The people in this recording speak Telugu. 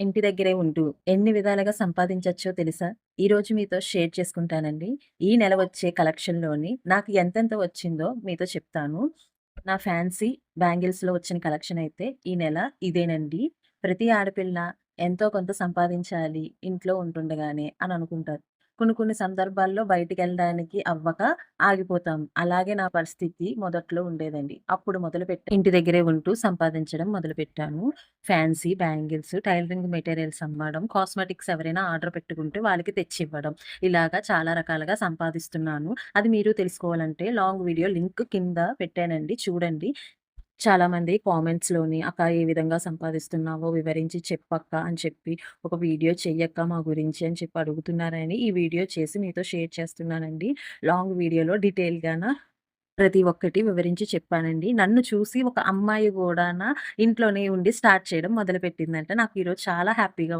ఇంటి దగ్గరే ఉంటూ ఎన్ని విధాలుగా సంపాదించవచ్చో తెలుసా? ఈరోజు మీతో షేర్ చేసుకుంటానండి. ఈ నెల వచ్చే కలెక్షన్‌లోని నాకు ఎంతెంత వచ్చిందో మీతో చెప్తాను. నా ఫ్యాన్సీ బ్యాంగిల్స్‌లో వచ్చిన కలెక్షన్ అయితే ఈ నెల ఇదేనండి. ప్రతి ఆడపిల్ల ఎంతో కొంత సంపాదించాలి ఇంట్లో ఉంటుండగానే అని అనుకుంటారు. కొన్ని కొన్ని సందర్భాల్లో బయటికి వెళ్ళడానికి అవ్వక ఆగిపోతాం. అలాగే నా పరిస్థితి మొదట్లో ఉండేదండి. అప్పుడు మొదలుపెట్టా ఇంటి దగ్గరే ఉంటూ సంపాదించడం మొదలుపెట్టాను. ఫ్యాన్సీ బ్యాంగిల్స్, టైలరింగ్ మెటీరియల్స్ అమ్మడం, కాస్మెటిక్స్ ఎవరైనా ఆర్డర్ పెట్టుకుంటే వాళ్ళకి తెచ్చి ఇవ్వడం ఇలాగా చాలా రకాలుగా సంపాదిస్తున్నాను. అది మీరు తెలుసుకోవాలంటే లాంగ్ వీడియో లింక్ కింద పెట్టానండి చూడండి. చాలామంది కామెంట్స్‌లోని "అక్క ఏ విధంగా సంపాదిస్తున్నావో వివరించి చెప్పక్క" అని చెప్పి, "ఒక వీడియో చెయ్యక్క మా గురించి" అని చెప్పి అడుగుతున్నారని ఈ వీడియో చేసి మీతో షేర్ చేస్తున్నానండి. లాంగ్ వీడియోలో డీటెయిల్‌గాన ప్రతి ఒక్కటి వివరించి చెప్పానండి. నన్ను చూసి ఒక అమ్మాయి కూడా ఇంట్లోనే ఉండి స్టార్ట్ చేయడం మొదలుపెట్టిందంటే నాకు ఈరోజు చాలా హ్యాపీగా ఉంది.